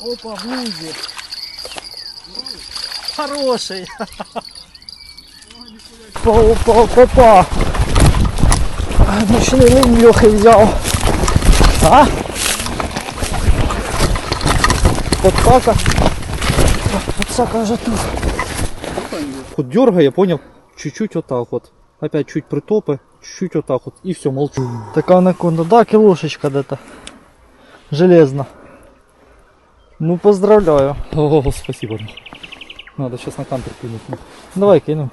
Опа, лузі. Хороший. Опа, опа, опа, опа. Ночний линь Льохи взяв. А? Подсака. Подсака вже тут. Вот дергаю, я понял, чуть-чуть вот так вот. Опять чуть притопы, чуть-чуть вот так вот. И все, молчу. Така анаконда, да, кілошечка где-то. Железно. Ну, поздравляю. О, спасибо. Надо сейчас на кантер кинуть. Давай кину.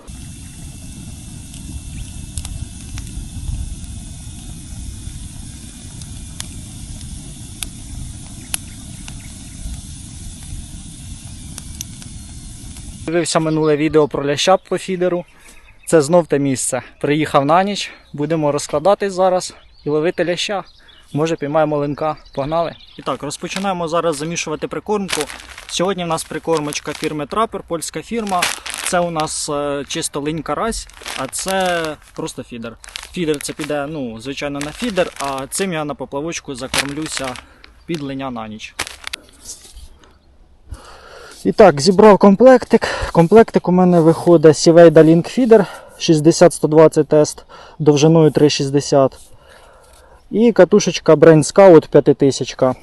Дивився минуле відео про ляща по фідеру. Це знов те місце. Приїхав на ніч, будемо розкладатись зараз і ловити ляща. Може піймаємо линка. Погнали. І так, розпочинаємо зараз замішувати прикормку. Сьогодні в нас прикормочка фірми Трапер, польська фірма. Це у нас е, чисто линь карась, а це просто фідер. Фідер це піде, ну, звичайно, на фідер, а цим я на поплавочку закормлюся під линя на ніч. І так, зібрав комплектик. Комплектик у мене виходить Siveda Link Feeder 60-120 тест довжиною 3,60. І катушечка Brain Scout 5000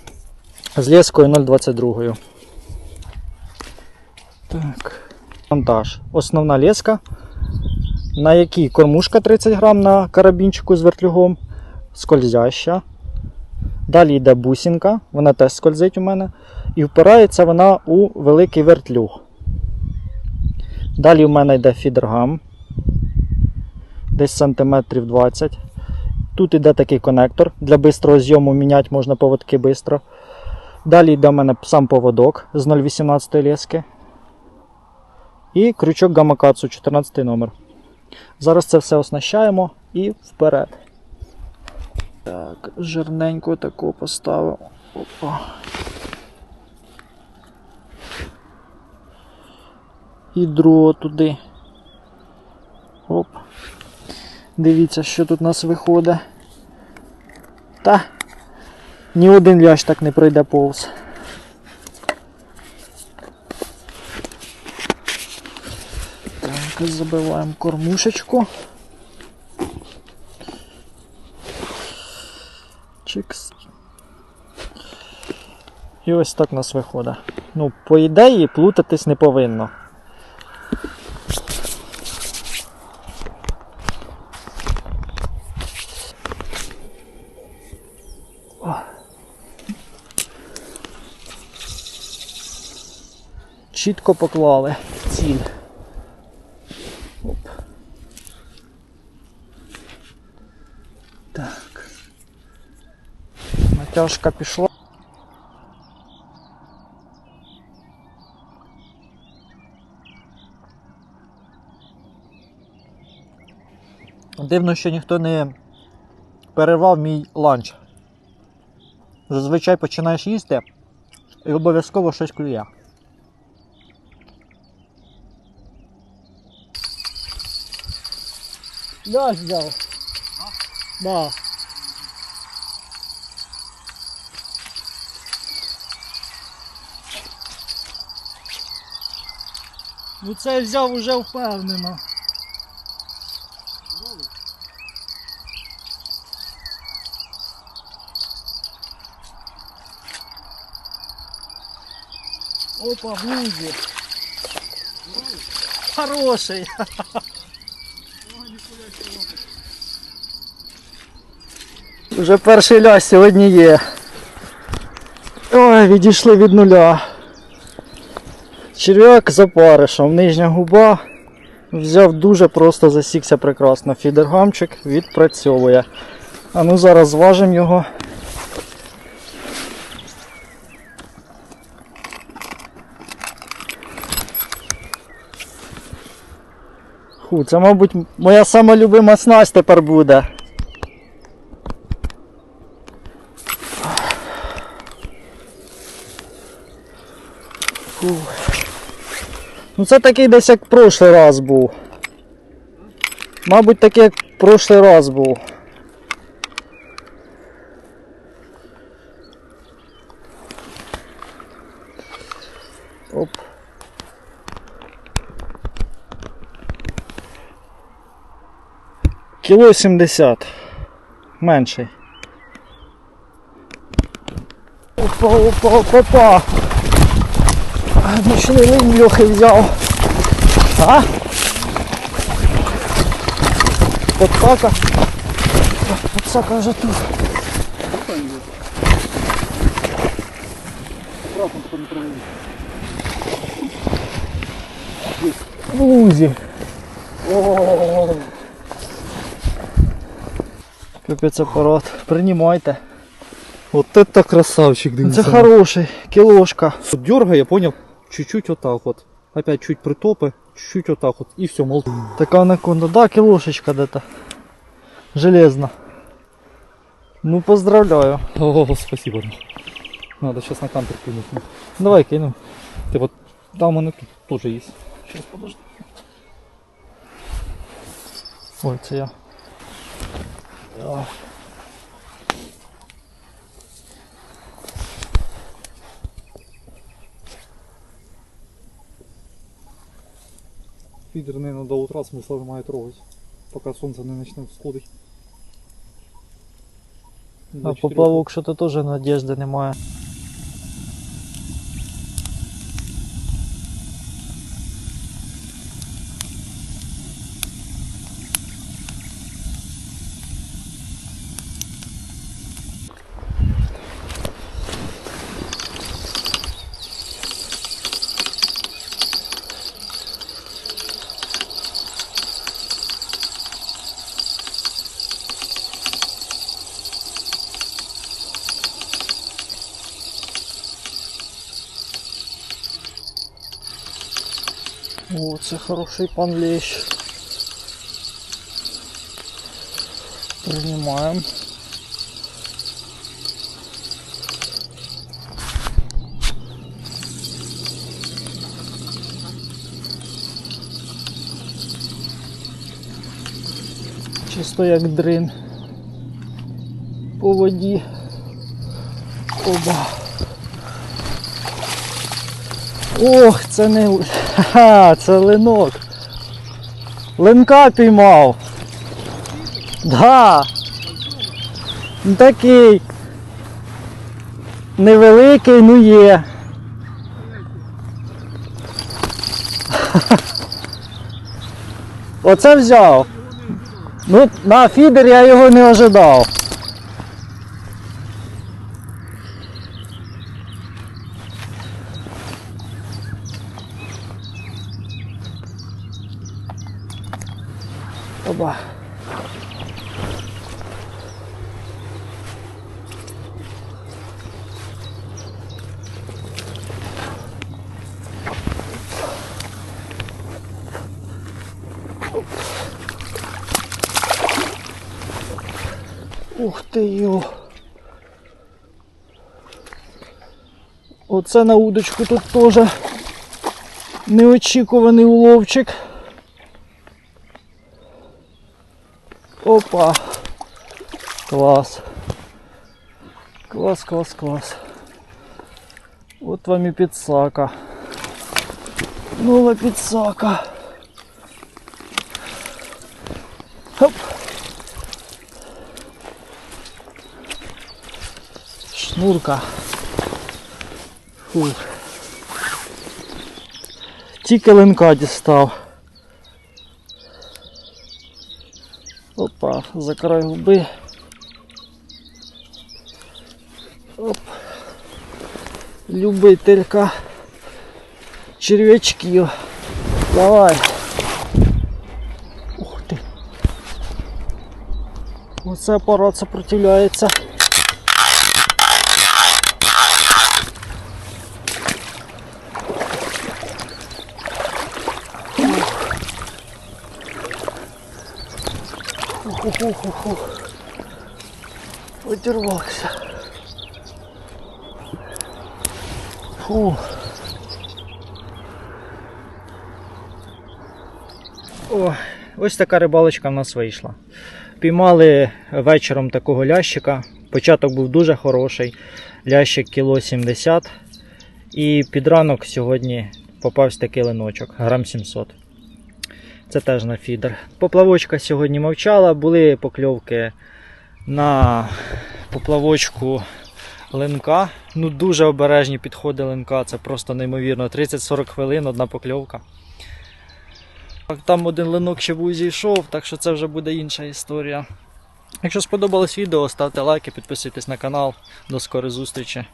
з лескою 0,22. Так. Монтаж. Основна леска, на якій кормушка 30 грам на карабінчику з вертлюгом, скользяща. Далі йде бусинка, вона теж скользить у мене. І впирається вона у великий вертлюг. Далі у мене йде фідергам. Десь сантиметрів 20. Тут йде такий конектор. Для бистрого зйому міняти можна поводки швидко. Далі йде у мене сам поводок з 0,18 лески. І крючок гамакацу 14 номер. Зараз це все оснащаємо і вперед. Так, жирненько таку поставив. Опа. І другого туди. Оп. Дивіться, що тут у нас виходить. Та ні один лящ так не пройде повз. Так, забиваємо кормушечку. Чикс. І ось так у нас виходить. Ну, по ідеї, плутатись не повинно. О. Чітко поклали ціль. Оп. Так. Натяжка пішла. Дивно, що ніхто не перервав мій ланч. Зазвичай починаєш їсти і обов'язково щось клює. Ляж взяв. Да. Ну це взяв уже впевнено. Опа, в. Хороший. Вже перший лясь сьогодні є. Ой, відійшли від нуля. Черв'як за паришем, нижня губа. Взяв дуже просто засікся прекрасно. Фідергамчик відпрацьовує. А ну зараз зважимо його. Фу, це, мабуть, моя сама любима снасть тепер буде. Фу. Ну це такий десь як прошлий раз був. Мабуть, такий як прошлий раз був. Оп. Кіло 70. Менший. Опа, опа, опа, опа. Ночний линь Льохи взяв. А? Подсака. Подсака вже тут. Лузі. Капець апарат. Приймайте. Вот это красавчик, дивіться. Це хороший, кілошка. Дергає, я понял, чуть-чуть отак от. Опять чуть притопи, чуть-чуть отак от. І все, мол. Така анаконда. Да, кілошечка де-то. Железна. Ну поздравляю. О, спасибо. Надо сейчас на кампер кинуть. Давай кину. Ти вот там у тут тоже є. Сейчас подожди. Ой, це я. О. Фідер, наверное, до утра смысла немає трогать. Поки сонце не почне всходити. До А чотирьох. поплавок що-то теж надіжди немає. О, це хороший пан лещ. Приймаємо. Чисто як дрин. По воді. Оба. Ох, це не. Ха, це линок. Линка піймав. Да. Ну, Такий. Невеликий, ну є. Оце взяв. Ну, на фідер я його не ожидав. Оба. Ух ти йо. Оце на удочку тут теж неочікуваний уловчик. Опа. Клас. Клас, клас, клас. От вам і підсака. Нова підсака. Хоп. Шнурка. Фух. Тільки линка дістав. Опа, за край губи. Оп. Любителька черв'ячків. Давай. Ух ти. Оце апарат сопротивляється. Уху-ху-ху-ху. Одірвався. Фу. О, ось така рибалочка в нас вийшла. Піймали вечором такого лящика. Початок був дуже хороший. Лящик кіло 70. І під ранок сьогодні попався такий линочок, грам 700. Це теж на фідер. Поплавочка сьогодні мовчала, були покльовки на поплавочку линка. Ну дуже обережні підходи линка, це просто неймовірно. 30-40 хвилин, одна покльовка. Там один линок ще був зійшов, так що це вже буде інша історія. Якщо сподобалось відео, ставте лайки, підписуйтесь на канал. До скорої зустрічі.